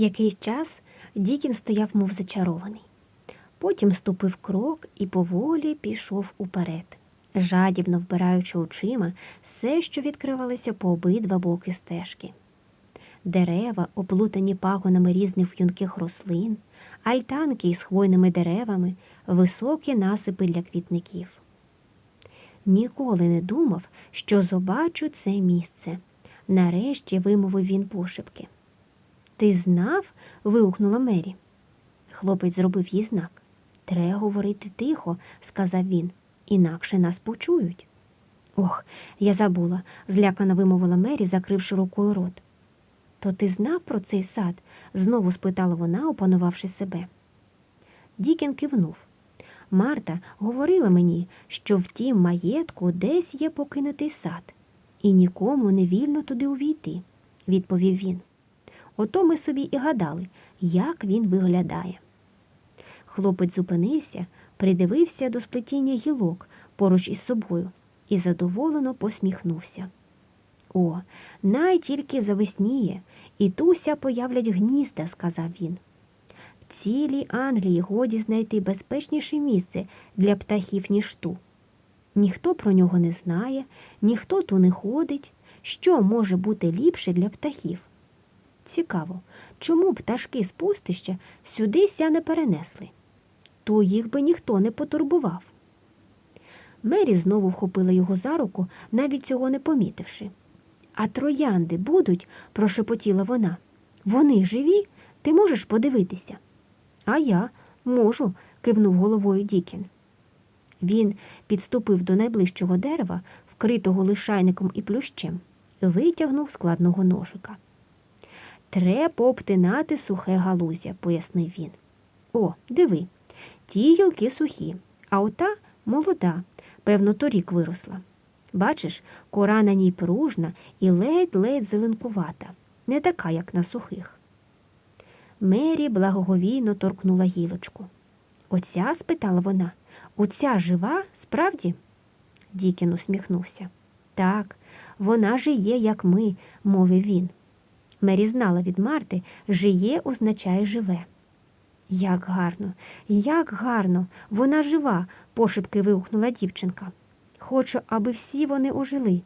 Якийсь час Дікін стояв, мов зачарований. Потім ступив крок і поволі пішов уперед, жадібно вбираючи очима все, що відкривалося по обидва боки стежки. Дерева, оплутані пагонами різних юнких рослин, альтанки із хвойними деревами, високі насипи для квітників. Ніколи не думав, що побачу це місце. Нарешті вимовив він пошепки. Ти знав? вигукнула Мері. Хлопець зробив їй знак. Треба говорити тихо, сказав він, інакше нас почують. Ох, я забула, злякано вимовила Мері, закривши рукою рот. То ти знав про цей сад? знову спитала вона, опанувавши себе. Дікін кивнув. Марта говорила мені, що в тім маєтку десь є покинутий сад, і нікому не вільно туди увійти, відповів він. Ото ми собі і гадали, як він виглядає. Хлопець зупинився, придивився до сплетіння гілок поруч із собою і задоволено посміхнувся. О, най тільки завесніє, і туся появлять гнізда, сказав він. В цілій Англії годі знайти безпечніше місце для птахів, ніж ту. Ніхто про нього не знає, ніхто ту не ходить. Що може бути ліпше для птахів? Цікаво, чому пташки з пустища сюди ся не перенесли? То їх би ніхто не потурбував. Мері знову вхопила його за руку, навіть цього не помітивши. А троянди будуть, прошепотіла вона. Вони живі, ти можеш подивитися. А я можу, кивнув головою Дікін. Він підступив до найближчого дерева, вкритого лишайником і плющем, витягнув складного ножика. Треба обтинати сухе галузя, пояснив він. О, диви, ті гілки сухі, а ота молода, певно, торік виросла. Бачиш, кора на ній пружна і ледь-ледь зеленкувата, не така, як на сухих. Мері благоговійно торкнула гілочку. Оця? спитала вона. Оця жива, справді? Дікін усміхнувся. Так, вона жиє, як ми, мовив він. Мері знала від Марти, жиє означає живе. Як гарно, як гарно, вона жива, пошепки вигукнула дівчинка. Хочу, аби всі вони ожили.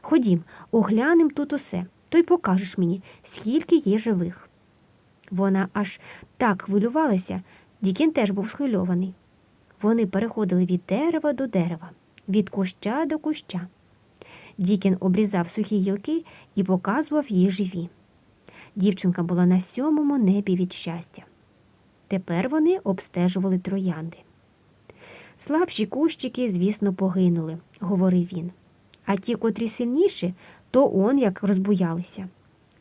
Ходім, оглянем тут усе, то й покажеш мені, скільки є живих. Вона аж так хвилювалася, Дікін теж був схвильований. Вони переходили від дерева до дерева, від куща до куща. Дікін обрізав сухі гілки і показував їй живі. Дівчинка була на сьомому небі від щастя. Тепер вони обстежували троянди. Слабші кущики, звісно, погинули, говорив він. А ті, котрі сильніші, то он як розбуялися.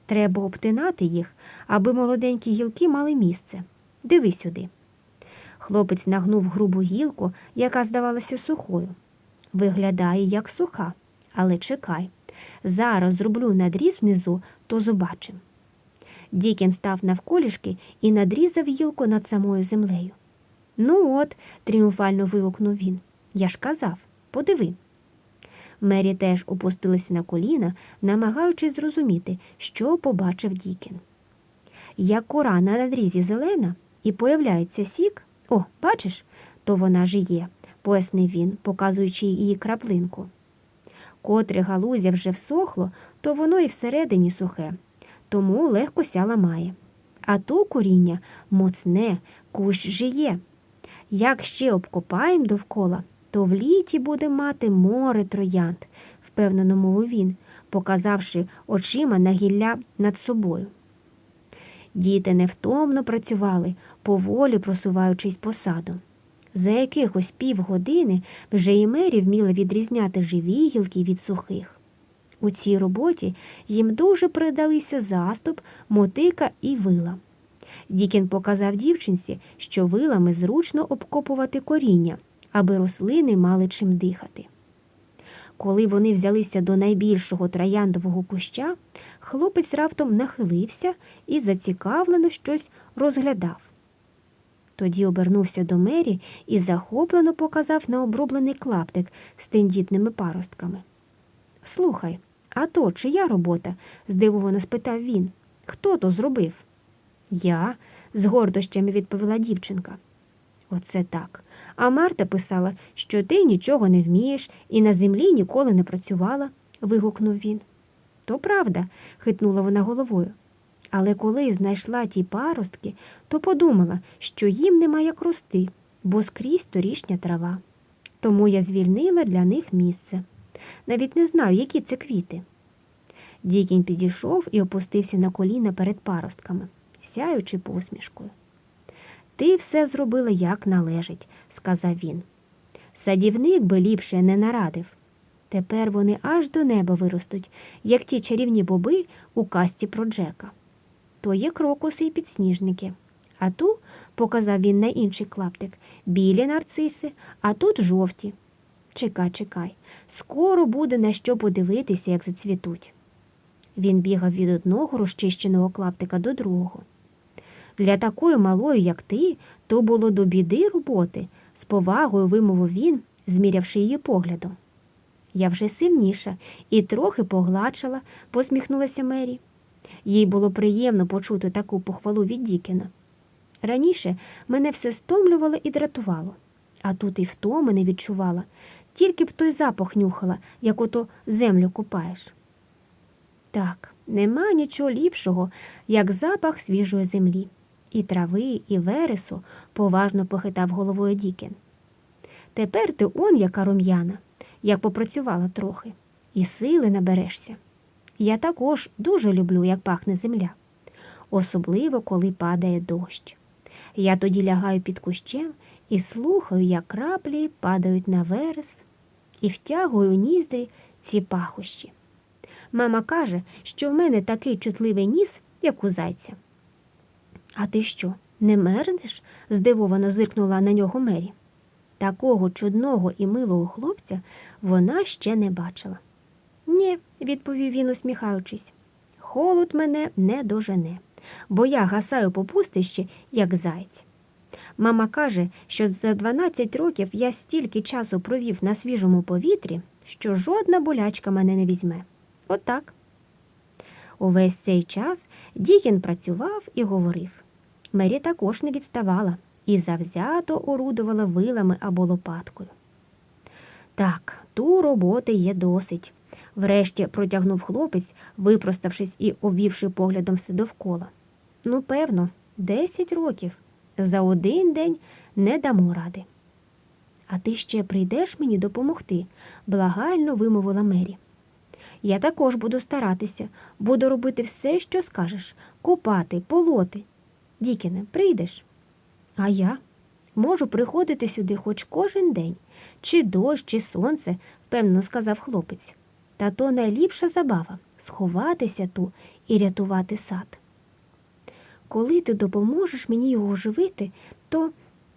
Треба обтинати їх, аби молоденькі гілки мали місце. Диви сюди. Хлопець нагнув грубу гілку, яка здавалася сухою. Виглядає, як суха, але чекай. Зараз зроблю надріз внизу, то побачим. Дікін став навколішки і надрізав гілку над самою землею. Ну от, тріумфально вигукнув він. Я ж казав, подиви. Мері теж опустилася на коліна, намагаючись зрозуміти, що побачив Дікін. Як кора на надрізі зелена і появляється сік, о, бачиш, то вона ж є, пояснив він, показуючи її краплинку. Котре галузя вже всохло, то воно і всередині сухе, тому легко ся ламає. А то коріння моцне, кущ жиє. Як ще обкопаємо довкола, то в літі буде мати море троянд, впевнено мовив він, показавши очима на гілля над собою. Діти невтомно працювали, поволі просуваючись по саду. За якихось півгодини вже і мері вміла відрізняти живі гілки від сухих. У цій роботі їм дуже придалися заступ, мотика і вила. Дікін показав дівчинці, що вилами зручно обкопувати коріння, аби рослини мали чим дихати. Коли вони взялися до найбільшого трояндового куща, хлопець раптом нахилився і зацікавлено щось розглядав. Тоді обернувся до Мері і захоплено показав на оброблений клаптик з тендітними паростками. Слухай, а то чия робота? здивовано спитав він. Хто то зробив? Я, з гордощами відповіла дівчинка. Оце так. А Марта писала, що ти нічого не вмієш і на землі ніколи не працювала, вигукнув він. То правда, хитнула вона головою. Але коли знайшла ті паростки, то подумала, що їм нема як рости, бо скрізь торішня трава. Тому я звільнила для них місце. Навіть не знаю, які це квіти. Дікінь підійшов і опустився на коліна перед паростками, сяючи посмішкою. Ти все зробила як належить, сказав він. Садівник би ліпше не нарадив. Тепер вони аж до неба виростуть, як ті чарівні боби у касті про Джека. То є крокуси і підсніжники. А ту, показав він на інший клаптик, білі нарциси, а тут жовті. Чекай, чекай, скоро буде на що подивитися, як зацвітуть. Він бігав від одного розчищеного клаптика до другого. Для такої малої, як ти, то було до біди роботи, з повагою вимовив він, змірявши її поглядом. Я вже сильніша і трохи погладшала, посміхнулася Мері. Їй було приємно почути таку похвалу від Дікена. Раніше мене все стомлювало і дратувало, а тут і втоми не відчувала, тільки б той запах нюхала, як ото землю купаєш. Так, нема нічого ліпшого, як запах свіжої землі. І трави, і вересу, поважно похитав головою Дікен. Тепер ти он яка рум'яна, як попрацювала трохи, і сили наберешся. Я також дуже люблю, як пахне земля, особливо коли падає дощ. Я тоді лягаю під кущем і слухаю, як краплі падають на верес, і втягую ніздрі ці пахощі. Мама каже, що в мене такий чутливий ніс, як у зайця. А ти що, не мерзнеш? здивовано зиркнула на нього Мері. Такого чудного і милого хлопця вона ще не бачила. Ні, відповів він, усміхаючись, холод мене не дожене, бо я гасаю по пустищі, як заєць. Мама каже, що за 12 років я стільки часу провів на свіжому повітрі, що жодна болячка мене не візьме. Отак. Увесь цей час Дікін працював і говорив. Мері також не відставала і завзято орудувала вилами або лопаткою. Так, ту роботи є досить, врешті протягнув хлопець, випроставшись і обвівши поглядом все довкола. Ну, певно, десять років. За один день не дамо ради. А ти ще прийдеш мені допомогти, благально вимовила Мері. Я також буду старатися, буду робити все, що скажеш купати, полоти. Дікіне, прийдеш? А я можу приходити сюди хоч кожен день, чи дощ, чи сонце, впевнено сказав хлопець. Та то найліпша забава сховатися ту і рятувати сад. Коли ти допоможеш мені його оживити, то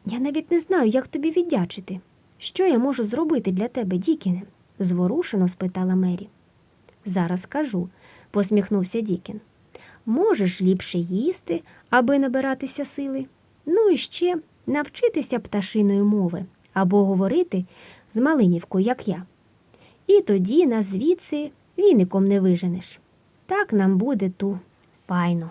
я навіть не знаю, як тобі віддячити. Що я можу зробити для тебе, Дікіне? зворушено спитала Мері. Зараз кажу, посміхнувся Дікін. Можеш ліпше їсти, аби набиратися сили. Ну і ще навчитися пташиної мови або говорити з Малинівкою, як я. І тоді нас звідси віником не виженеш. Так нам буде ту файно.